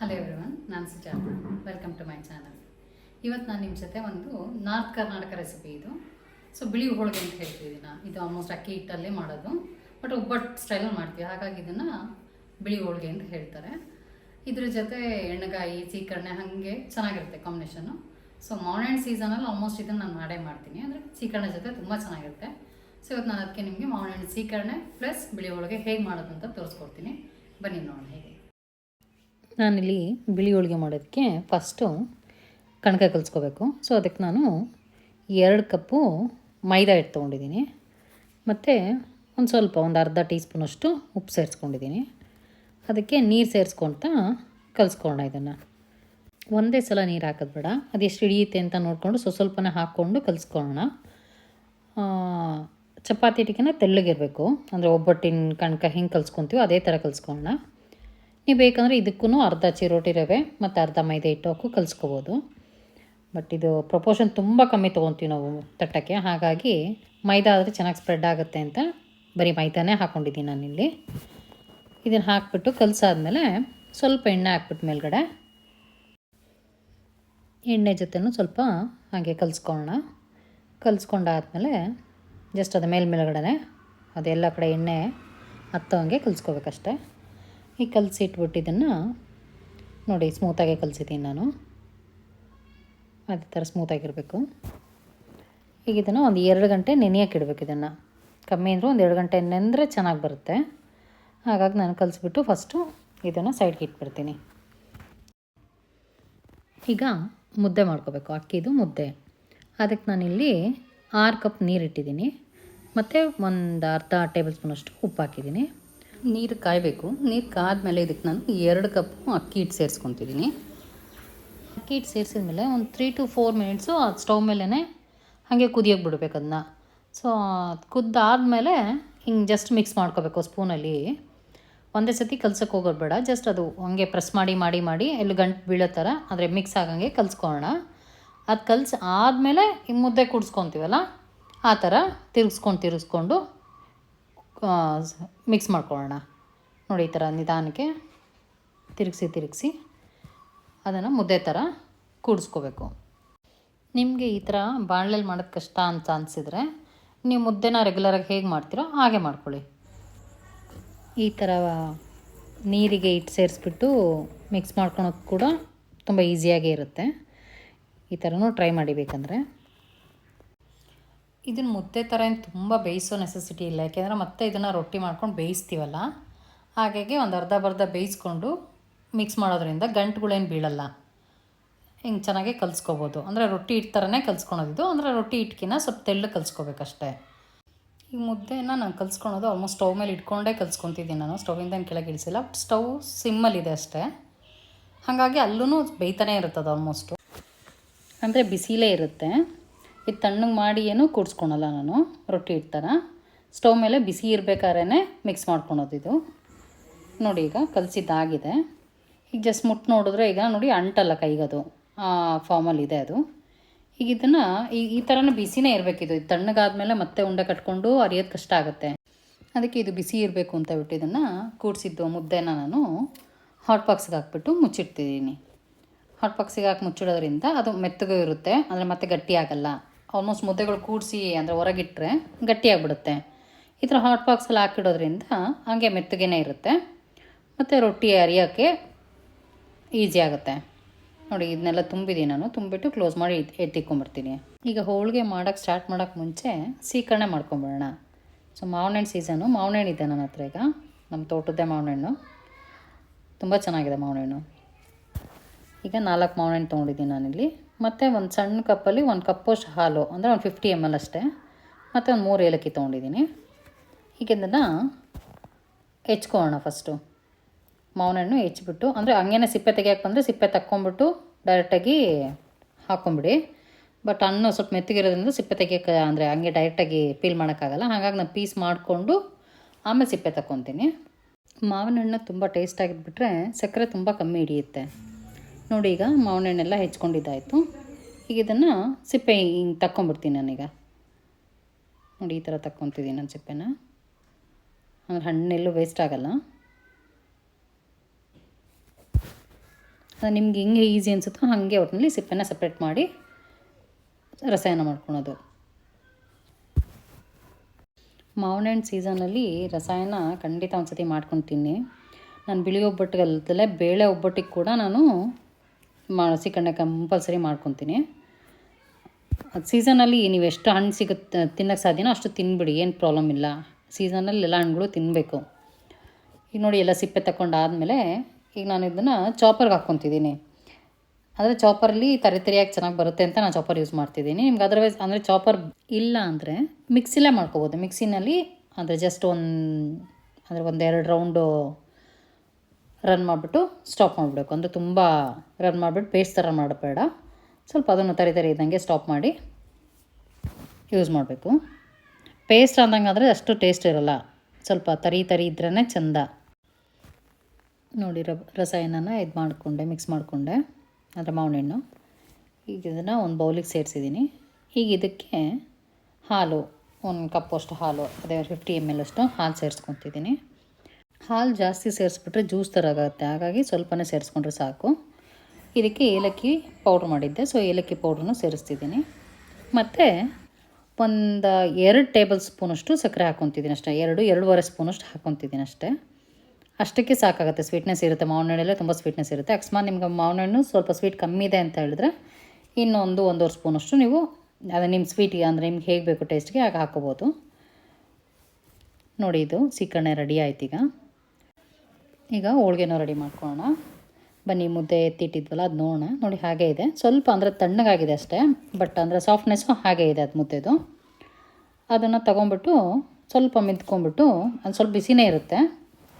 Hello everyone ನಾನು Sujata welcome to my channel ಇವತ್ತು ನಾನು ನಿಮ್ಮ ಜೊತೆ ಒಂದು ನಾರ್ತ್ ಕರ್ನಾಟಕ ರೆಸಿಪಿ ಇದು. ಸೊ ಬಿಳಿ ಹೋಳಿಗೆ ಅಂತ ಹೇಳ್ತೀವಿ ಇದನ್ನು. ಇದು ಆಲ್ಮೋಸ್ಟ್ ಅಕ್ಕಿ ಹಿಟ್ಟಲ್ಲೇ ಮಾಡೋದು. ಬಟ್ ಒಬ್ಬಟ್ಟು ಸ್ಟೈಲಲ್ಲಿ ಮಾಡ್ತೀವಿ. ಹಾಗಾಗಿ ಇದನ್ನು ಬಿಳಿ ಹೋಳಿಗೆ ಅಂತ ಹೇಳ್ತಾರೆ. ಇದ್ರ ಜೊತೆ ಎಣ್ಣೆಗಾಯಿ ಸೀಕರಣೆ ಹಾಗೆ ಚೆನ್ನಾಗಿರುತ್ತೆ ಕಾಂಬಿನೇಷನು ಸೊ ಮಾರ್ನಿಂಗ್ ಸೀಸನಲ್ಲಿ ಆಲ್ಮೋಸ್ಟ್ ಇದನ್ನು ನಾನು ಮಾಡೇ ಮಾಡ್ತೀನಿ. ಅಂದರೆ ಸೀಕರಣೆ ಜೊತೆ ತುಂಬ ಚೆನ್ನಾಗಿರುತ್ತೆ. ಸೊ ಇವತ್ತು ನಾನು ಅದಕ್ಕೆ ನಿಮಗೆ ಮಾರ್ನಿಂಗ್ ಸೀಕರಣೆ ಪ್ಲಸ್ ಬಿಳಿ ಹೋಳಿಗೆ ಹೇಗೆ ಮಾಡೋದು ಅಂತ ತೋರಿಸ್ಕೊಡ್ತೀನಿ. ಬನ್ನಿ ನೋಡೋಣ ಹೇಗೆ. ನಾನಿಲ್ಲಿ ಬಿಳಿ ಹೋಳಿಗೆ ಮಾಡೋದಕ್ಕೆ ಫಸ್ಟು ಕಣಕ ಕಲಿಸ್ಕೋಬೇಕು. ಸೊ ಅದಕ್ಕೆ ನಾನು ಎರಡು ಕಪ್ಪು ಮೈದಾ ಹಿಟ್ಟು ತೊಗೊಂಡಿದ್ದೀನಿ. ಮತ್ತು ಒಂದು ಸ್ವಲ್ಪ ಒಂದು ಅರ್ಧ ಟೀ ಸ್ಪೂನಷ್ಟು ಉಪ್ಪು ಸೇರಿಸ್ಕೊಂಡಿದ್ದೀನಿ. ಅದಕ್ಕೆ ನೀರು ಸೇರಿಸ್ಕೊಳ್ತಾ ಕಲಿಸ್ಕೊಳ್ಳೋಣ ಇದನ್ನು. ಒಂದೇ ಸಲ ನೀರು ಹಾಕೋದು ಬೇಡ. ಎಷ್ಟು ಹಿಡಿಯುತ್ತೆ ಅಂತ ನೋಡಿಕೊಂಡು ಸ್ವಲ್ಪ ಹಾಕ್ಕೊಂಡು ಕಲಿಸ್ಕೊಳ್ಳೋಣ ಚಪಾತಿ ಹಿಟ್ಟಿಗೆನ ತೆಳ್ಳಗಿರಬೇಕು. ಅಂದರೆ ಒಬ್ಬಟ್ಟಿನ ಕಣಕ ಹೆಂಗೆ ಕಲಿಸ್ಕೊತೀವೋ ಅದೇ ಥರ ಕಲಿಸ್ಕೊಳ್ಳೋಣ ನೀವು ಬೇಕಂದರೆ ಇದಕ್ಕೂ ಅರ್ಧ ಚಿರೋಟಿ ರವೆ ಮತ್ತು ಅರ್ಧ ಮೈದೆ ಹಿಟ್ಟು ಹಾಕು ಕಲಿಸ್ಕೋಬೋದು. ಬಟ್ ಇದು ಪ್ರಪೋರ್ಷನ್ ತುಂಬ ಕಮ್ಮಿ ತೊಗೊತೀವಿ ನಾವು ತಟ್ಟಕ್ಕೆ. ಹಾಗಾಗಿ ಮೈದಾ ಆದರೆ ಚೆನ್ನಾಗಿ ಸ್ಪ್ರೆಡ್ ಆಗುತ್ತೆ ಅಂತ ಬರೀ ಮೈದಾನೇ ಹಾಕ್ಕೊಂಡಿದ್ದೀನಿ ನಾನಿಲ್ಲಿ. ಇದನ್ನು ಹಾಕ್ಬಿಟ್ಟು ಕಲಸಾದ್ಮೇಲೆ ಸ್ವಲ್ಪ ಎಣ್ಣೆ ಹಾಕ್ಬಿಟ್ಟು ಮೇಲ್ಗಡೆ. ಎಣ್ಣೆ ಜೊತೆನೂ ಸ್ವಲ್ಪ ಹಾಗೆ ಕಲಿಸ್ಕೊಳ್ಳೋಣ ಕಲಿಸ್ಕೊಂಡಾದ್ಮೇಲೆ ಜಸ್ಟ್ ಅದು ಮೇಲ್ಮೇಲ್ಗಡೆ ಅದೆಲ್ಲ ಕಡೆ ಎಣ್ಣೆ ಹತ್ತೋ ಹಂಗೆ ಕಲಿಸ್ಕೋಬೇಕಷ್ಟೆ. ಈ ಕಲಸಿ ಇಟ್ಬಿಟ್ಟು ಇದನ್ನು ನೋಡಿ ಸ್ಮೂತಾಗೆ ಕಲಿಸಿದ್ದೀನಿ ನಾನು. ಅದೇ ಥರ ಸ್ಮೂತಾಗಿರಬೇಕು ಈಗ ಇದನ್ನು ಒಂದು ಎರಡು ಗಂಟೆ ನೆನೆಯೋಕೆ ಇಡಬೇಕು ಇದನ್ನು. ಕಮ್ಮಿ ಅಂದರೆ ಒಂದು ಎರಡು ಗಂಟೆ ನೆಂದರೆ ಚೆನ್ನಾಗಿ ಬರುತ್ತೆ. ಹಾಗಾಗಿ ನಾನು ಕಲಸಿಬಿಟ್ಟು ಫಸ್ಟು ಇದನ್ನು ಸೈಡ್ಗೆ ಇಟ್ಬಿಡ್ತೀನಿ. ಈಗ ಮುದ್ದೆ ಮಾಡ್ಕೋಬೇಕು. ಅಕ್ಕಿದು ಮುದ್ದೆ. ಅದಕ್ಕೆ ನಾನಿಲ್ಲಿ ಆರು ಕಪ್ ನೀರು ಇಟ್ಟಿದ್ದೀನಿ ಮತ್ತು ಒಂದು ಅರ್ಧ ಟೇಬಲ್ ಸ್ಪೂನಷ್ಟು ಉಪ್ಪು ಹಾಕಿದ್ದೀನಿ. ನೀರು ಕಾಯಬೇಕು. ನೀರು ಕಾದ್ಮೇಲೆ ಇದಕ್ಕೆ ನಾನು ಎರಡು ಕಪ್ಪು ಅಕ್ಕಿ ಹಿಟ್ಟು ಸೇರಿಸ್ಕೊತಿದ್ದೀನಿ. ಅಕ್ಕಿ ಹಿಟ್ಟು ಸೇರಿಸಿದ ಮೇಲೆ ಒಂದು ತ್ರೀ ಟು ಫೋರ್ ಮಿನಿಟ್ಸು ಆ ಸ್ಟವ್ ಮೇಲೇ ಹಾಗೆ ಕುದಿಯೋಕೆ ಬಿಡಬೇಕು ಅದನ್ನ ಸೊ ಕುದ್ದಾದಮೇಲೆ ಹಿಂಗೆ ಜಸ್ಟ್ ಮಿಕ್ಸ್ ಮಾಡ್ಕೋಬೇಕು ಸ್ಪೂನಲ್ಲಿ. ಒಂದೇ ಸತಿ ಕಲ್ಸಕ್ಕೆ ಹೋಗೋದು ಬೇಡ. ಜಸ್ಟ್ ಅದು ಹಂಗೆ ಪ್ರೆಸ್ ಮಾಡಿ ಮಾಡಿ ಮಾಡಿ ಎಲ್ಲಿ ಗಂಟು ಬೀಳೋ ಥರ ಆದರೆ ಮಿಕ್ಸ್ ಆಗಂಗೆ ಕಲಿಸ್ಕೊಳ್ಳೋಣ ಅದು ಕಲ್ಸಿ ಆದಮೇಲೆ ಮುದ್ದೆ ಕುಡಿಸ್ಕೊತೀವಲ್ಲ, ಆ ಥರ ತಿರುಗಿಸ್ಕೊಂಡು ತಿರುಗಿಸ್ಕೊಂಡು ಮಿಕ್ಸ್ ಮಾಡ್ಕೊಳ್ಳೋಣ. ನೋಡಿ, ಈ ಥರ ನಿಧಾನಕ್ಕೆ ತಿರುಗಿಸಿ ತಿರುಗಿಸಿ ಅದನ್ನು ಮುದ್ದೆ ಥರ ಕೂಡಿಸ್ಕೋಬೇಕು. ನಿಮಗೆ ಈ ಥರ ಬಾಣಲೆಯಲ್ಲಿ ಮಾಡೋದು ಕಷ್ಟ ಅಂತ ಅನಿಸಿದ್ರೆ ನೀವು ಮುದ್ದೆನ ರೆಗ್ಯುಲರಾಗಿ ಹೇಗೆ ಮಾಡ್ತೀರೋ ಹಾಗೆ ಮಾಡ್ಕೊಳ್ಳಿ. ಈ ಥರ ನೀರಿಗೆ ಇಟ್ಟು ಸೇರಿಸ್ಬಿಟ್ಟು ಮಿಕ್ಸ್ ಮಾಡ್ಕೊಳೋದು ಕೂಡ ತುಂಬ ಈಸಿಯಾಗೇ ಇರುತ್ತೆ. ಈ ಥರನೂ ಟ್ರೈ ಮಾಡಿ ಬೇಕಂದರೆ. ಇದನ್ನು ಮುದ್ದೆ ಥರ ಏನು ತುಂಬ ಬೇಯಿಸೋ ನೆಸೆಸಿಟಿ ಇಲ್ಲ. ಯಾಕೆಂದರೆ ಮತ್ತೆ ಇದನ್ನು ರೊಟ್ಟಿ ಮಾಡ್ಕೊಂಡು ಬೇಯಿಸ್ತೀವಲ್ಲ? ಹಾಗಾಗಿ ಒಂದು ಅರ್ಧ ಬರ್ಧ ಬೇಯಿಸ್ಕೊಂಡು ಮಿಕ್ಸ್ ಮಾಡೋದ್ರಿಂದ ಗಂಟುಗಳೇನು ಬೀಳಲ್ಲ. ಹಿಂಗೆ ಚೆನ್ನಾಗಿ ಕಲಿಸ್ಕೋಬೋದು. ಅಂದರೆ ರೊಟ್ಟಿ ಹಿಟ್ಟು ಥರನೇ ಕಲ್ಸ್ಕೊಳೋದಿದ್ದು ಅಂದರೆ ರೊಟ್ಟಿ ಹಿಟ್ಕಿನ ಸ್ವಲ್ಪ ತೆಳ್ಳು ಕಲಿಸ್ಕೋಬೇಕಷ್ಟೇ. ಈ ಮುದ್ದೆನ ನಾನು ಕಲಿಸ್ಕೊಳೋದು ಆಲ್ಮೋಸ್ಟ್ ಸ್ಟವ್ ಮೇಲೆ ಇಟ್ಕೊಂಡೇ ಕಲಿಸ್ಕೊತಿದ್ದೀನಿ ನಾನು. ಸ್ಟವಿಂದ ಏನು ಕೆಳಗೆ ಇಳಿಸಿಲ್ಲ. ಸ್ಟವ್ ಸಿಮ್ಮಲ್ಲಿದೆ ಅಷ್ಟೇ. ಹಾಗಾಗಿ ಅಲ್ಲೂ ಬೇಯ್ತಾನೆ ಇರುತ್ತದೆ ಆಲ್ಮೋಸ್ಟು ಅಂದರೆ ಬಿಸಿಲೇ ಇರುತ್ತೆ. ಇದು ತಣ್ಣಗೆ ಮಾಡಿ ಏನು ಕೂಡಿಸ್ಕೊಳಲ್ಲ ನಾನು, ರೊಟ್ಟಿ ಥರ ಸ್ಟವ್ ಮೇಲೆ ಬಿಸಿ ಇರಬೇಕಾದ್ರೆ ಮಿಕ್ಸ್ ಮಾಡ್ಕೊಳೋದು ಇದು. ನೋಡಿ ಈಗ ಕಲಸಿದ್ದಾಗಿದೆ. ಈಗ ಜಸ್ಟ್ ಮುಟ್ಟು ನೋಡಿದ್ರೆ ಈಗ ನೋಡಿ ಅಂಟಲ್ಲ ಕೈಗದು. ಆ ಫಾರ್ಮಲ್ಲಿದೆ ಅದು. ಈಗ ಇದನ್ನು ಈ ಈ ಥರನೂ ಬಿಸಿನೇ ಇರಬೇಕಿದು ಇದು. ತಣ್ಣಗಾದ್ಮೇಲೆ ಮತ್ತೆ ಉಂಡೆ ಕಟ್ಕೊಂಡು ಅರಿಯೋದು ಕಷ್ಟ ಆಗುತ್ತೆ. ಅದಕ್ಕೆ ಇದು ಬಿಸಿ ಇರಬೇಕು ಅಂತ ಬಿಟ್ಟು ಇದನ್ನು ಕೂಡಿಸಿದ್ದು ಮುದ್ದೆನ ನಾನು ಹಾಟ್ ಬಾಕ್ಸ್ಗೆ ಹಾಕ್ಬಿಟ್ಟು ಮುಚ್ಚಿಡ್ತಿದ್ದೀನಿ. ಹಾಟ್ ಬಾಕ್ಸಿಗೆ ಹಾಕಿ ಮುಚ್ಚಿಡೋದ್ರಿಂದ ಅದು ಮೆತ್ತಗೂ ಇರುತ್ತೆ. ಅಂದರೆ ಮತ್ತೆ ಗಟ್ಟಿ ಆಗಲ್ಲ. ಆಲ್ಮೋಸ್ಟ್ ಮುದ್ದೆಗಳು ಕೂಡಿಸಿ ಅಂದರೆ ಹೊರಗಿಟ್ಟರೆ ಗಟ್ಟಿಯಾಗಿಬಿಡುತ್ತೆ. ಈ ಥರ ಹಾಟ್ ಬಾಕ್ಸಲ್ಲಿ ಹಾಕಿಡೋದ್ರಿಂದ ಹಾಗೆ ಮೆತ್ತಗೆನೇ ಇರುತ್ತೆ. ಮತ್ತು ರೊಟ್ಟಿ ಅರಿಯೋಕ್ಕೆ ಈಸಿ ಆಗುತ್ತೆ. ನೋಡಿ, ಇದನ್ನೆಲ್ಲ ತುಂಬಿದ್ದೀನಿ ನಾನು. ತುಂಬಿಟ್ಟು ಕ್ಲೋಸ್ ಮಾಡಿ ಎತ್ತಿಕೊಂಡ್ಬಿಡ್ತೀನಿ ಈಗ ಹೋಳಿಗೆ ಮಾಡೋಕ್ಕೆ ಸ್ಟಾರ್ಟ್ ಮಾಡೋಕ್ಕೆ ಮುಂಚೆ ಸೀಕರಣೆ ಮಾಡ್ಕೊಂಬಿಡೋಣ. ಸೊ ಮಾವಿನಣ್ಣು ಸೀಸನು ಮಾವಿನ ಇದೆ ನನ್ನ ಹತ್ರ ಈಗ. ನಮ್ಮ ತೋಟದ್ದೇ ಮಾವಿನಣ್ಣು. ತುಂಬ ಚೆನ್ನಾಗಿದೆ ಮಾವಿನ ಹಣ್ಣು ಈಗ ನಾಲ್ಕು ಮಾವಿನಣ್ಣು ತೊಗೊಂಡಿದ್ದೀನಿ ನಾನಿಲ್ಲಿ. ಮತ್ತು ಒಂದು ಸಣ್ಣ ಕಪ್ಪಲ್ಲಿ ಒಂದು ಕಪ್ಪಷ್ಟು ಹಾಲು, ಅಂದರೆ ಒಂದು ಫಿಫ್ಟಿ ಎಂ ಎಲ್ ಅಷ್ಟೇ. ಮತ್ತು ಒಂದು ಮೂರು ಏಲಕ್ಕಿ ತೊಗೊಂಡಿದ್ದೀನಿ. ಹೀಗೆ ಇದನ್ನು ಹೆಚ್ಕೋಣ ಫಸ್ಟು ಮಾವಿನ ಹಣ್ಣು ಹೆಚ್ಚಿಬಿಟ್ಟು ಅಂದರೆ ಹಂಗೇನೆ ಸಿಪ್ಪೆ ತೆಗಿಯಕ್ಕೆ ಬಂದರೆ ಸಿಪ್ಪೆ ತಕ್ಕೊಂಬಿಟ್ಟು ಡೈರೆಕ್ಟಾಗಿ ಹಾಕ್ಕೊಂಬಿಡಿ ಬಟ್ ಹಣ್ಣು ಸ್ವಲ್ಪ ಮೆತ್ತಗಿರೋದ್ರಿಂದ ಸಿಪ್ಪೆ ತೆಗಿಯೋಕ್ಕೆ ಅಂದರೆ ಹಂಗೆ ಡೈರೆಕ್ಟಾಗಿ ಪೀಲ್ ಮಾಡೋಕ್ಕಾಗಲ್ಲ. ಹಾಗಾಗಿ ನಾನು ಪೀಸ್ ಮಾಡಿಕೊಂಡು ಆಮೇಲೆ ಸಿಪ್ಪೆ ತಕ್ಕೊತೀನಿ. ಮಾವಿನ ಹಣ್ಣು ತುಂಬ ಟೇಸ್ಟಾಗಿಬಿಟ್ರೆ ಸಕ್ಕರೆ ತುಂಬ ಕಮ್ಮಿ ಹಿಡಿಯುತ್ತೆ. ನೋಡಿ ಈಗ ಮಾವಿನ ಹಣ್ಣೆಲ್ಲ ಹೆಚ್ಕೊಂಡಿದ್ದಾಯಿತು. ಈಗ ಇದನ್ನು ಸಿಪ್ಪೆ ಹಿಂಗೆ ತಕ್ಕೊಂಬಿಡ್ತೀನಿ ನಾನೀಗ. ನೋಡಿ ಈ ಥರ ತಕ್ಕೊತಿದ್ದೀನಿ ನಾನು ಸಿಪ್ಪೆನ. ಅಂದರೆ ಹಣ್ಣೆಲ್ಲೂ ವೇಸ್ಟ್ ಆಗಲ್ಲ. ಅದು ನಿಮ್ಗೆ ಹೆಂಗೆ ಈಸಿ ಅನಿಸುತ್ತೋ ಹಾಗೆ ಒಟ್ಟಿನಲ್ಲಿ ಸಿಪ್ಪೆನ ಸಪ್ರೇಟ್ ಮಾಡಿ ರಸಾಯನ ಮಾಡ್ಕೊಳೋದು. ಮಾವಿನ ಹಣ್ಣು ಸೀಸನಲ್ಲಿ ರಸಾಯನ ಖಂಡಿತ ಒಂದು ಸತಿ ಮಾಡ್ಕೊತೀನಿ ನಾನು ಬಿಳಿ ಒಬ್ಬಟ್ಟಿಗಲ್ದಲೆ ಬೇಳೆ ಒಬ್ಬಟ್ಟಿಗೆ ಕೂಡ ನಾನು ಮಾ ಸಿಕ್ಕಣ್ಣೆ ಕಂಪಲ್ಸರಿ ಮಾಡ್ಕೊತೀನಿ. ಅದು ಸೀಸನಲ್ಲಿ ನೀವು ಎಷ್ಟು ಹಣ್ಣು ಸಿಗುತ್ತೆ ತಿನ್ನೋಕ್ಕೆ ಸಾಧ್ಯನೋ ಅಷ್ಟು ತಿನ್ಬಿಡಿ, ಏನು ಪ್ರಾಬ್ಲಮ್ ಇಲ್ಲ. ಸೀಸನಲ್ಲಿ ಎಲ್ಲ ಹಣ್ಣುಗಳು ತಿನ್ನಬೇಕು ಈಗ ನೋಡಿ ಎಲ್ಲ ಸಿಪ್ಪೆ ತಗೊಂಡಾದಮೇಲೆ ಈಗ ನಾನು ಇದನ್ನು ಚಾಪರ್ಗೆ ಹಾಕ್ಕೊತಿದ್ದೀನಿ. ಆದರೆ ಚಾಪರಲ್ಲಿ ತರಿ ತರಿಯಾಗಿ ಚೆನ್ನಾಗಿ ಬರುತ್ತೆ ಅಂತ ನಾನು ಚಾಪರ್ ಯೂಸ್ ಮಾಡ್ತಿದ್ದೀನಿ. ನಿಮ್ಗೆ ಅದರ್ವೈಸ್ ಅಂದರೆ ಚಾಪರ್ ಇಲ್ಲ ಅಂದರೆ ಮಿಕ್ಸಿಲೇ ಮಾಡ್ಕೋಬೋದು. ಮಿಕ್ಸಿನಲ್ಲಿ ಅಂದರೆ ಜಸ್ಟ್ ಒಂದು, ಅಂದರೆ ಒಂದೆರಡು ರೌಂಡು ರನ್ ಮಾಡಿಬಿಟ್ಟು ಸ್ಟಾಪ್ ಮಾಡಬೇಕು ಅಂದರೆ ತುಂಬ ರನ್ ಮಾಡಿಬಿಟ್ಟು ಪೇಸ್ಟ್ ಥರ ಮಾಡಬೇಡ ಸ್ವಲ್ಪ ಅದನ್ನು ತರಿ ತರಿ ಇದ್ದಂಗೆ ಸ್ಟಾಪ್ ಮಾಡಿ ಯೂಸ್ ಮಾಡಬೇಕು. ಪೇಸ್ಟ್ ಅಂದಂಗೆ ಆದರೆ ಅಷ್ಟು ಟೇಸ್ಟ್ ಇರೋಲ್ಲ. ಸ್ವಲ್ಪ ತರಿ ತರಿ ಇದ್ರೇ ಚೆಂದ. ನೋಡಿ ರಸಾಯನನ ಇದು ಮಾಡಿಕೊಂಡೆ, ಮಿಕ್ಸ್ ಮಾಡಿಕೊಂಡೆ. ಅಂದರೆ ಮಾವಿನ ಹಣ್ಣು ಈಗ ಇದನ್ನು ಒಂದು ಬೌಲಿಗೆ ಸೇರಿಸಿದ್ದೀನಿ. ಈಗ ಇದಕ್ಕೆ ಹಾಲು, ಒಂದು ಕಪ್ಪಷ್ಟು ಹಾಲು, ಅದೇ ಫಿಫ್ಟಿ ಎಂ ಎಲ್ ಅಷ್ಟು ಹಾಲು ಸೇರಿಸ್ಕೊತಿದ್ದೀನಿ. ಹಾಲು ಜಾಸ್ತಿ ಸೇರಿಸ್ಬಿಟ್ರೆ ಜ್ಯೂಸ್ ಥರ ಆಗುತ್ತೆ. ಹಾಗಾಗಿ ಸ್ವಲ್ಪನೇ ಸೇರಿಸ್ಕೊಂಡ್ರೆ ಸಾಕು. ಇದಕ್ಕೆ ಏಲಕ್ಕಿ ಪೌಡ್ರ್ ಮಾಡಿದ್ದೆ. ಸೊ, ಏಲಕ್ಕಿ ಪೌಡ್ರನ್ನು ಸೇರಿಸ್ತಿದ್ದೀನಿ. ಮತ್ತು ಒಂದು ಎರಡು ಟೇಬಲ್ ಸ್ಪೂನಷ್ಟು ಸಕ್ಕರೆ ಹಾಕ್ಕೊತಿದ್ದೀನಿ ಅಷ್ಟೇ. ಎರಡು, ಎರಡೂವರೆ ಸ್ಪೂನಷ್ಟು ಹಾಕ್ಕೊತಿದ್ದೀನಿ ಅಷ್ಟೇ. ಅಷ್ಟಕ್ಕೆ ಸಾಕಾಗುತ್ತೆ. ಸ್ವೀಟ್ನೆಸ್ ಇರುತ್ತೆ. ಮಾವಿನ ಹಣ್ಣಲ್ಲೇ ತುಂಬ ಸ್ವೀಟ್ನೆಸ್ ಇರುತ್ತೆ. ಅಕಸ್ಮಾತ್ ನಿಮ್ಗೆ ಮಾವಿನ ಹಣ್ಣು ಸ್ವಲ್ಪ ಸ್ವೀಟ್ ಕಮ್ಮಿ ಇದೆ ಅಂತ ಹೇಳಿದ್ರೆ ಇನ್ನೊಂದು ಒಂದೂವರೆ ಸ್ಪೂನಷ್ಟು ನೀವು ಅದು ನಿಮ್ಮ ಸ್ವೀಟಿಗೆ ಅಂದರೆ ನಿಮ್ಗೆ ಹೇಗೆ ಬೇಕು ಟೇಸ್ಟ್ಗೆ ಆಗ ಹಾಕೋಬೋದು ನೋಡಿ ಇದು ಸೀಕರಣೆ ರೆಡಿ ಆಯ್ತು ಈಗ ಹೋಳ್ಗೆನ ರೆಡಿ ಮಾಡ್ಕೊಳ್ಳೋಣ ಬನ್ನಿ, ಮುದ್ದೆ ಎತ್ತಿಟ್ಟಿದ್ವಲ್ಲ, ಅದು ನೋಡೋಣ. ನೋಡಿ, ಹಾಗೆ ಇದೆ. ಸ್ವಲ್ಪ ಅಂದರೆ ತಣ್ಣಗಾಗಿದೆ ಅಷ್ಟೇ ಬಟ್ ಅಂದರೆ ಸಾಫ್ಟ್ನೆಸ್ಸು ಹಾಗೆ ಇದೆ ಅದು ಮುದ್ದೆದು. ಅದನ್ನು ತೊಗೊಂಬಿಟ್ಟು ಸ್ವಲ್ಪ ಮಿದ್ಕೊಂಬಿಟ್ಟು ಅದು ಸ್ವಲ್ಪ ಬಿಸಿನೇ ಇರುತ್ತೆ.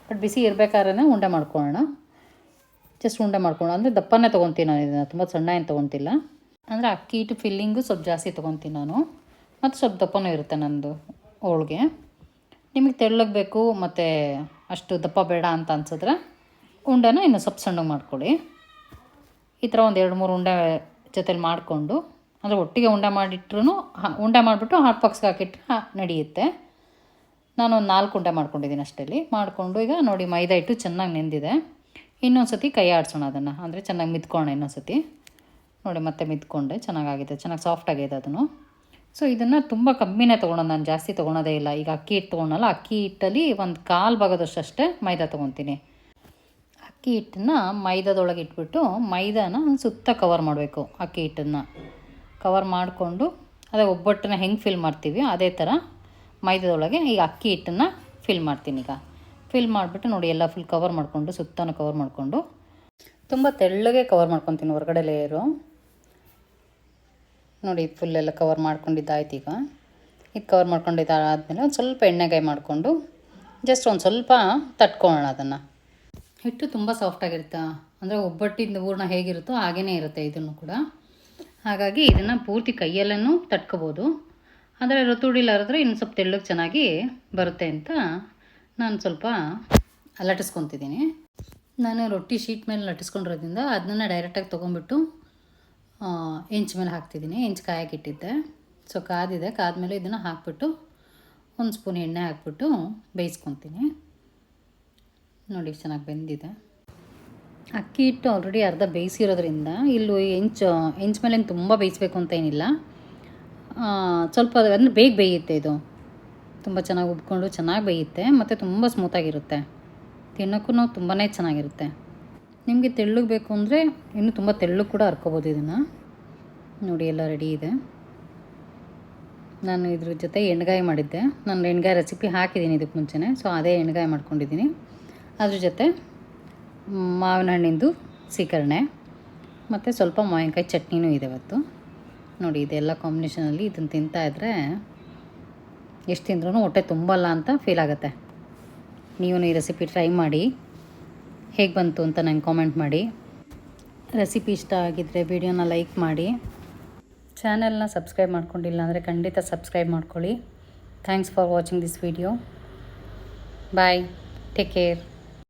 ಬಟ್ ಬಿಸಿ ಇರಬೇಕಾದ್ರೆ ಉಂಡೆ ಮಾಡ್ಕೊಳ್ಳೋಣ ಜಸ್ಟ್ ಉಂಡೆ ಮಾಡ್ಕೊಳ್ಳೋಣ ಅಂದರೆ ದಪ್ಪನೇ ತೊಗೊತೀನಿ ನಾನು ಇದನ್ನು. ತುಂಬ ಸಣ್ಣ ಏನು ತೊಗೊತಿಲ್ಲ. ಅಂದರೆ ಅಕ್ಕಿ ಹಿಟ್ಟು ಫಿಲ್ಲಿಂಗು ಸ್ವಲ್ಪ ಜಾಸ್ತಿ ತೊಗೊತೀನಿ ನಾನು. ಮತ್ತು ಸ್ವಲ್ಪ ದಪ್ಪನೂ ಇರುತ್ತೆ ನನ್ನದು ಹೋಳ್ಗೆ. ನಿಮಗೆ ತೆಳ್ಳಗೆ ಬೇಕು, ಮತ್ತು ಅಷ್ಟು ದಪ್ಪ ಬೇಡ ಅಂತ ಅನ್ಸಿದ್ರೆ ಉಂಡೆನ ಇನ್ನು ಸ್ವಲ್ಪ ಸಣ್ಣಗೆ ಮಾಡ್ಕೊಳ್ಳಿ. ಈ ಥರ ಒಂದು ಎರಡು ಮೂರು ಉಂಡೆ ಜೊತೇಲಿ ಮಾಡಿಕೊಂಡು, ಅಂದರೆ ಒಟ್ಟಿಗೆ ಉಂಡೆ ಮಾಡಿಟ್ರು ಉಂಡೆ ಮಾಡಿಬಿಟ್ಟು ಹಾಟ್ ಬಾಕ್ಸ್ಗೆ ಹಾಕಿಟ್ರೆ ನಡೆಯುತ್ತೆ. ನಾನು ಒಂದು ನಾಲ್ಕು ಉಂಡೆ ಮಾಡ್ಕೊಂಡಿದ್ದೀನಿ ಅಷ್ಟಲ್ಲಿ ಮಾಡಿಕೊಂಡು ಈಗ ನೋಡಿ ಮೈದಾ ಹಿಟ್ಟು ಚೆನ್ನಾಗಿ ನೆಂದಿದೆ. ಇನ್ನೊಂದು ಸತಿ ಕೈ ಆಡಿಸೋಣ ಅದನ್ನು, ಅಂದರೆ ಚೆನ್ನಾಗಿ ಮಿದ್ಕೋಣ ಇನ್ನೊಂದು ಸತಿ ನೋಡಿ ಮತ್ತೆ ಮಿತ್ಕೊಂಡೆ ಚೆನ್ನಾಗಾಗಿದೆ, ಚೆನ್ನಾಗಿ ಸಾಫ್ಟ್ ಆಗಿದೆ ಅದನ್ನು. ಸೊ ಇದನ್ನು ತುಂಬ ಕಮ್ಮಿನೇ ತೊಗೊಳೋದು ನಾನು ಜಾಸ್ತಿ ತೊಗೊಳೋದೇ ಇಲ್ಲ. ಈಗ ಅಕ್ಕಿ ಹಿಟ್ಟು ತೊಗೊಳಲ್ಲ, ಅಕ್ಕಿ ಹಿಟ್ಟಲ್ಲಿ ಒಂದು ಕಾಲು ಭಾಗದಷ್ಟು ಅಷ್ಟೇ ಮೈದಾ ತೊಗೊತೀನಿ ಅಕ್ಕಿ ಹಿಟ್ಟನ್ನ ಮೈದಾದೊಳಗೆ ಇಟ್ಬಿಟ್ಟು ಮೈದಾನ ಸುತ್ತ ಕವರ್ ಮಾಡಬೇಕು ಅಕ್ಕಿ ಹಿಟ್ಟನ್ನು. ಕವರ್ ಮಾಡಿಕೊಂಡು, ಅದೇ ಒಬ್ಬಟ್ಟನ್ನ ಹೆಂಗೆ ಫಿಲ್ ಮಾಡ್ತೀವಿ, ಅದೇ ಥರ ಮೈದಾದೊಳಗೆ ಈಗ ಅಕ್ಕಿ ಹಿಟ್ಟನ್ನು ಫಿಲ್ ಮಾಡ್ತೀನಿ ಈಗ. ಫಿಲ್ ಮಾಡಿಬಿಟ್ಟು ನೋಡಿ, ಎಲ್ಲ ಫುಲ್ ಕವರ್ ಮಾಡಿಕೊಂಡು, ಸುತ್ತನೂ ಕವರ್ ಮಾಡಿಕೊಂಡು, ತುಂಬ ತೆಳ್ಳಗೆ ಕವರ್ ಮಾಡ್ಕೊತೀನಿ ಹೊರಗಡೆ ಲೇಯರು ನೋಡಿ ಫುಲ್ ಎಲ್ಲ ಕವರ್ ಮಾಡ್ಕೊಂಡಿದ್ದಾಯ್ತು ಈಗ. ಇದು ಕವರ್ ಮಾಡ್ಕೊಂಡಿದ್ದಾದ್ಮೇಲೆ ಒಂದು ಸ್ವಲ್ಪ ಎಣ್ಣೆಗಾಯಿ ಮಾಡಿಕೊಂಡು ಜಸ್ಟ್ ಒಂದು ಸ್ವಲ್ಪ ತಟ್ಕೊಳ್ಳೋಣ ಅದನ್ನು. ಹಿಟ್ಟು ತುಂಬ ಸಾಫ್ಟಾಗಿರುತ್ತೆ ಅಂದರೆ ಒಬ್ಬಟ್ಟಿಂದ ಹೂರ್ಣ ಹೇಗಿರುತ್ತೋ ಹಾಗೇ ಇರುತ್ತೆ ಇದನ್ನು ಕೂಡ. ಹಾಗಾಗಿ ಇದನ್ನು ಪೂರ್ತಿ ಕೈಯಲ್ಲೂ ತಟ್ಕೋಬೋದು. ಆದರೆ ರೊತ್ತುಡಿಲಾರಿದ್ರೆ ಇನ್ನು ಸ್ವಲ್ಪ ತೆಳ್ಳಗೆ ಚೆನ್ನಾಗಿ ಬರುತ್ತೆ ಅಂತ ನಾನು ಸ್ವಲ್ಪ ಲಟ್ಟಿಸ್ಕೊತಿದ್ದೀನಿ ನಾನು ರೊಟ್ಟಿ ಶೀಟ್ ಮೇಲೆ ಲಟ್ಟಿಸ್ಕೊಂಡಿರೋದ್ರಿಂದ ಅದನ್ನು ಡೈರೆಕ್ಟಾಗಿ ತೊಗೊಂಬಿಟ್ಟು ಹೆಂಚ್ ಮೇಲೆ ಹಾಕ್ತಿದ್ದೀನಿ. ಹೆಂಚು ಕಾಯಕ್ಕೆ ಇಟ್ಟಿದ್ದೆ. ಸೊ ಕಾದಿದೆ. ಕಾದ್ಮೇಲೆ ಇದನ್ನು ಹಾಕ್ಬಿಟ್ಟು ಒಂದು ಸ್ಪೂನ್ ಎಣ್ಣೆ ಹಾಕ್ಬಿಟ್ಟು ಬೇಯಿಸ್ಕೊತೀನಿ. ನೋಡಿ, ಚೆನ್ನಾಗಿ ಬೆಂದಿದೆ. ಅಕ್ಕಿ ಹಿಟ್ಟು ಆಲ್ರೆಡಿ ಅರ್ಧ ಬೇಯಿಸಿರೋದ್ರಿಂದ ಇಲ್ಲೂ ಹೆಂಚು ಎಂಚ್ ಮೇಲೆ ತುಂಬ ಬೇಯಿಸ್ಬೇಕು ಅಂತ ಏನಿಲ್ಲ. ಸ್ವಲ್ಪ ಅಂದರೆ ಬೇಗ ಬೇಯುತ್ತೆ ಇದು. ತುಂಬ ಚೆನ್ನಾಗಿ ಉಬ್ಕೊಂಡು ಚೆನ್ನಾಗಿ ಬೇಯುತ್ತೆ. ಮತ್ತು ತುಂಬ ಸ್ಮೂತಾಗಿರುತ್ತೆ ತಿನ್ನೋಕ್ಕೂ ತುಂಬಾ ಚೆನ್ನಾಗಿರುತ್ತೆ. ನಿಮಗೆ ತೆಳ್ಳಗೆ ಬೇಕು ಅಂದರೆ ಇನ್ನೂ ತುಂಬ ತೆಳ್ಳಗೆ ಕೂಡ ಹರ್ಕೋಬೋದು ಇದನ್ನು. ನೋಡಿ, ಎಲ್ಲ ರೆಡಿ ಇದೆ. ನಾನು ಇದ್ರ ಜೊತೆ ಎಣ್ಗಾಯಿ ಮಾಡಿದ್ದೆ. ನಾನು ಎಣ್ಗಾಯಿ ರೆಸಿಪಿ ಹಾಕಿದ್ದೀನಿ ಇದಕ್ಕೆ ಮುಂಚೆನೇ. ಸೊ ಅದೇ ಎಣ್ಗಾಯಿ ಮಾಡ್ಕೊಂಡಿದ್ದೀನಿ. ಅದ್ರ ಜೊತೆ ಮಾವಿನ ಹಣ್ಣಿಂದು ಸೀಕರಣೆ, ಮತ್ತು ಸ್ವಲ್ಪ ಮಾವಿನಕಾಯಿ ಚಟ್ನಿನೂ ಇದೆ ಇವತ್ತು. ನೋಡಿ, ಇದೆಲ್ಲ ಕಾಂಬಿನೇಷನಲ್ಲಿ ಇದನ್ನು ತಿಂತಾ ಇದ್ದರೆ ಎಷ್ಟು ತಿಂದ್ರೂ ಹೊಟ್ಟೆ ತುಂಬಲ್ಲ ಅಂತ ಫೀಲ್ ಆಗುತ್ತೆ. ನೀವು ಈ ರೆಸಿಪಿ ಟ್ರೈ ಮಾಡಿ. ಹೇಗೆ ಬಂತು ಅಂತ ನಂಗೆ ಕಾಮೆಂಟ್ ಮಾಡಿ. ರೆಸಿಪಿ ಇಷ್ಟ ಆಗಿದ್ದರೆ ವಿಡಿಯೋನ ಲೈಕ್ ಮಾಡಿ. ಚಾನೆಲ್ನ ಸಬ್ಸ್ಕ್ರೈಬ್ ಮಾಡ್ಕೊಂಡಿಲ್ಲ ಅಂದರೆ ಖಂಡಿತ ಸಬ್ಸ್ಕ್ರೈಬ್ ಮಾಡ್ಕೊಳ್ಳಿ. Thanks for watching this video bye take care